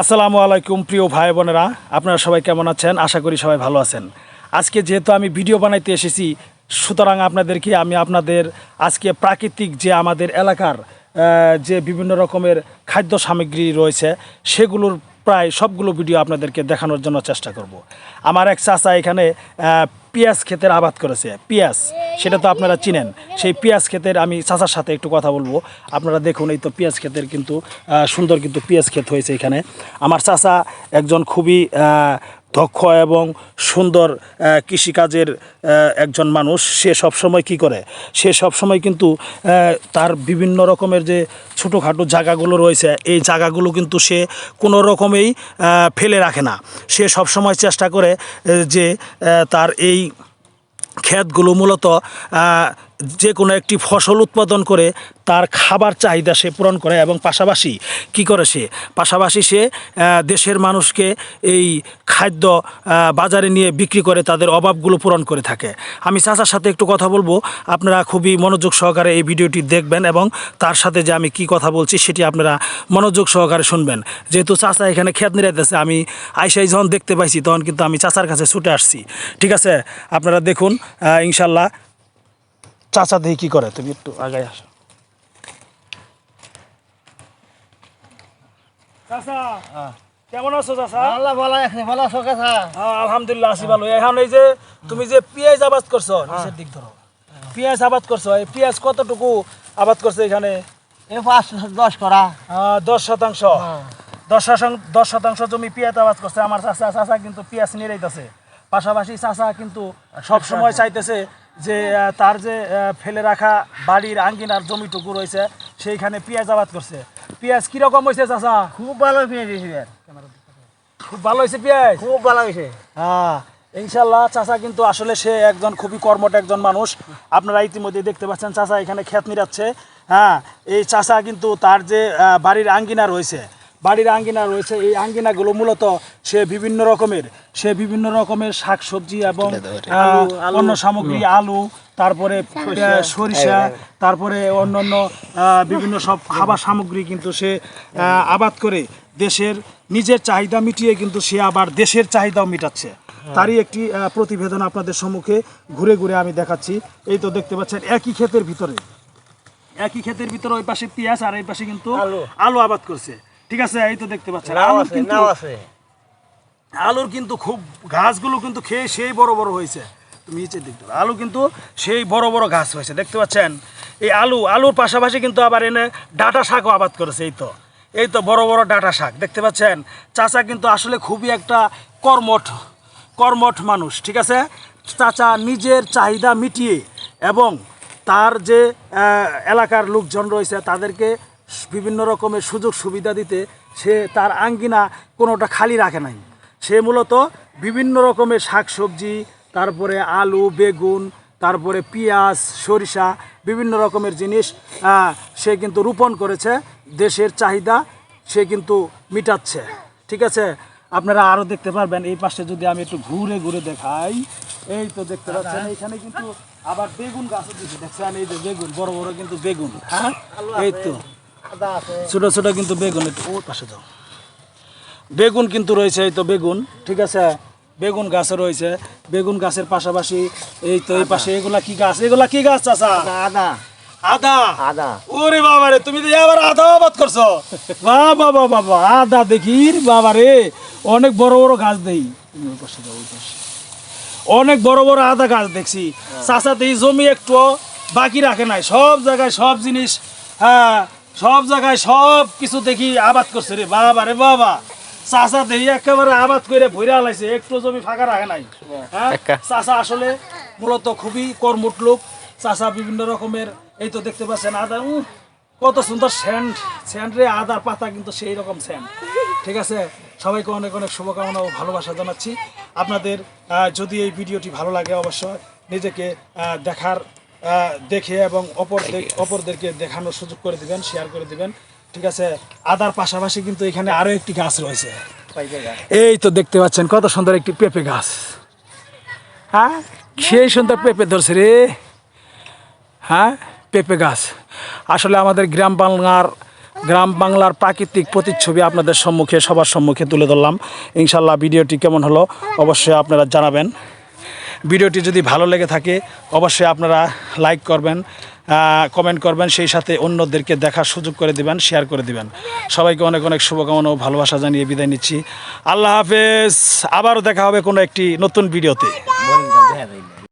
আসসালামু আলাইকুম, প্রিয় ভাই বোনেরা। আপনারা সবাই কেমন আছেন? আশা করি সবাই ভালো আছেন। আজকে যেহেতু আমি ভিডিও বানাইতে এসেছি, সুতরাং আপনাদেরকে আমি আপনাদের আজকে প্রাকৃতিক যে আমাদের এলাকার যে বিভিন্ন রকমের খাদ্য সামগ্রী রয়েছে, সেগুলোর প্রায় সবগুলো ভিডিও আপনাদেরকে দেখানোর জন্য চেষ্টা করব। আমার এক চাচা এখানে পেঁয়াজ ক্ষেতের আবাদ করেছে, পেঁয়াজ, সেটা তো আপনারা চিনেন। সেই পেঁয়াজ ক্ষেতের আমি চাচার সাথে একটু কথা বলব। আপনারা দেখুন, এই তো পেঁয়াজ ক্ষেতের কিন্তু সুন্দর কিন্তু পেঁয়াজ ক্ষেত হয়েছে এখানে। আমার চাচা একজন খুবই দক্ষ এবং সুন্দর কৃষিকাজের একজন মানুষ, সে সবসময় কি করে? সে সবসময় কিন্তু তার বিভিন্ন রকমের যে ছোটোখাটো জায়গাগুলো রয়েছে, এই জায়গাগুলো কিন্তু সে কোনো রকমেই ফেলে রাখে না। সে সবসময় চেষ্টা করে যে তার এই ক্ষেতগুলো মূলত যে কোনো একটি ফসল উৎপাদন করে তার খাবার চাহিদা সে পূরণ করে এবং পাশাপাশি কি করে সে? পাশাপাশি সে দেশের মানুষকে এই খাদ্য বাজারে নিয়ে বিক্রি করে তাদের অভাবগুলো পূরণ করে থাকে। আমি চাচার সাথে একটু কথা বলব। আপনারা খুবই মনোযোগ সহকারে এই ভিডিওটি দেখবেন এবং তার সাথে যে আমি কি কথা বলছি সেটি আপনারা মনোযোগ সহকারে শুনবেন। যেহেতু চাচা এখানে ক্ষেত নিরাইতেছে, আমি আইসাই যখন দেখতে পাইছি তখন কিন্তু আমি চাচার কাছে ছুটে আসছি। ঠিক আছে? আপনারা দেখুন ইনশাল্লাহ চাচা দেখি কি করে তুমি একটু আগে আসো। চাচা কেমন আছো চাচা? আল্লাহ ভালো আছে ভালো আছো হ্যাঁ, আলহামদুলিল্লাহ আছি ভালো। এখন এই যে তুমি যে পেঁয়াজ আবাদ করছ নিচের দিক ধরো। পেঁয়াজ আবাদ করছ এই পেঁয়াজ কতটুকু আবাদ করছ এখানে? এ পাঁচ দশ করা। দশ শতাংশ। দশ শতাংশ দশ শতাংশ জমি পেঁয়াজ আবাদ করছে। আমার চাচা চাচা কিন্তু পেঁয়াজ নিয়ে পাশাপাশি চাচা কিন্তু সবসময় চাইতেছে যে তার যে ফেলে রাখা বাড়ির আঙ্গিনার জমিটুকু রয়েছে সেইখানে পেঁয়াজ আবাদ করছে। পেঁয়াজ কীরকম হয়েছে চাচা? খুব ভালো পেয়ে দিয়েছি খুব ভালো হয়েছে পেঁয়াজ? খুব ভালো হয়েছে হ্যাঁ ইনশাল্লাহ চাচা কিন্তু আসলে সে একজন খুবই কর্মট একজন মানুষ। আপনারা ইতিমধ্যে দেখতে পাচ্ছেন চাচা এখানে ক্ষেত নিরাচ্ছে হ্যাঁ এই চাচা কিন্তু তার যে বাড়ির আঙ্গিনা রয়েছে বাড়ির আঙ্গিনা রয়েছে। এই আঙ্গিনাগুলো মূলত সে বিভিন্ন রকমের সে বিভিন্ন রকমের শাকসবজি এবং অন্য সামগ্রী আলু তারপরে সরিষা। তারপরে অন্যান্য বিভিন্ন সব খাবার সামগ্রী কিন্তু সে আহ, আবাদ করে দেশের নিজের চাহিদা মিটিয়ে কিন্তু সে আবার দেশের চাহিদাও মিটাচ্ছে। তারই একটি আহ, প্রতিবেদন আপনাদের সম্মুখে ঘুরে ঘুরে আমি দেখাচ্ছি। এই তো দেখতে পাচ্ছেন একই ক্ষেতের ভিতরে। একই ক্ষেতের ভিতরে ওই পাশে পেঁয়াজ আর এই পাশে কিন্তু আলু। আলু আবাদ করছে। ঠিক আছে এই তো দেখতে পাচ্ছেন। আলুর কিন্তু আলুর কিন্তু খুব গাছগুলো কিন্তু খেয়ে সেই বড় বড় হয়েছে। তুমি নিচের দিক। আলু কিন্তু সেই বড় বড় গাছ হয়েছে দেখতে পাচ্ছেন? এই আলু আলুর পাশাপাশি কিন্তু আবার এনে ডাটা শাকও আবাদ করেছে এই তো। এই তো বড় বড় ডাটা শাক দেখতে পাচ্ছেন? চাচা কিন্তু আসলে খুবই একটা কর্মঠ কর্মঠ মানুষ ঠিক আছে? চাচা নিজের চাহিদা মিটিয়ে এবং তার যে এলাকার লোকজন রয়েছে তাদেরকে বিভিন্ন রকমের সুযোগ সুবিধা দিতে সে তার আঙ্গিনা কোনোটা খালি রাখে নাই। সে মূলত বিভিন্ন রকমের শাকসবজি, তারপরে আলু, বেগুন, তারপরে পেঁয়াজ, সরিষা, বিভিন্ন রকমের জিনিস সে কিন্তু রোপণ করেছে। দেশের চাহিদা সে কিন্তু মিটাচ্ছে। ঠিক আছে? আপনারা আরও দেখতে পারবেন, এই পাশে যদি আমি একটু ঘুরে ঘুরে দেখাই। এই তো দেখতে পাচ্ছেন, এখানে কিন্তু আবার বেগুন গাছও দিচ্ছে দেখছেন, এই যে বেগুন, বড় বড় কিন্তু বেগুন। হ্যাঁ? এই তো। ছোট ছোট কিন্তু বেগুন একটু ওর পাশে যাও। বেগুন কিন্তু রয়েছে এই তো বেগুন ঠিক আছে? বেগুন গাছও রয়েছে বেগুন গাছের পাশাপাশি এই তো এই পাশে এগুলা কি গাছ? এগুলা কি গাছ চাচা? আদা আদা। আদা? ওরে বাবা রে তুমি তো আবার আদা আবাদ করছ। বাবা বাবা বাবা আদা দেখি বাবা রে অনেক বড় বড় গাছ দেই। পাশে যাও, পাশে। অনেক বড় বড় আদা গাছ দেখছি। চাচাতে এই জমি একটু বাকি রাখে নাই। সব জায়গায় সব জিনিস হ্যাঁ সব জায়গায় সব কিছু দেখি আবাদ করছে রে বাবা রে বাবা। চাচা দেখি একেবারে আবাদ করে ভইরা লাইছে একটু জমি ফাঁকা রাখে নাই। হ্যাঁ? চাচা আসলে মূলত খুবই কর্মঠ লোক। চাচা বিভিন্ন রকমের এই তো দেখতে পাচ্ছেন আদা কত সুন্দর স্যান্ড। স্যান্ড রে আদার পাতা কিন্তু সেই রকম স্যান্ড। ঠিক আছে? সবাইকে অনেক অনেক শুভকামনা ও ভালোবাসা জানাচ্ছি। আপনাদের যদি এই ভিডিওটি ভালো লাগে অবশ্যই নিজেকে দেখার দেখে এবং অপর অপরদেরকে দেখানোর সুযোগ করে দিবেন শেয়ার করে দিবেন। ঠিক আছে আদার পাশাপাশি কিন্তু এখানে আরও একটি গাছ রয়েছে। এই তো দেখতে পাচ্ছেন কত সুন্দর একটি পেঁপে গাছ। হ্যাঁ? সেই সুন্দর পেঁপে ধরছে রে। হ্যাঁ? পেঁপে গাছ। আসলে আমাদের গ্রাম বাংলার গ্রাম বাংলার প্রাকৃতিক প্রতিচ্ছবি আপনাদের সম্মুখে সবার সম্মুখে তুলে ধরলাম। ইনশাল্লাহ ভিডিওটি কেমন হলো অবশ্যই আপনারা জানাবেন। ভিডিওটি যদি ভালো লেগে থাকে, অবশ্যই আপনারা লাইক করবেন কমেন্ট করবেন, সেই সাথে অন্যদেরকে দেখার সুযোগ করে দিবেন শেয়ার করে দিবেন। সবাইকে অনেক অনেক শুভকামনা ও ভালোবাসা জানিয়ে বিদায় নিচ্ছি। আল্লাহ হাফেজ, আবারও দেখা হবে কোনো একটি নতুন ভিডিওতে।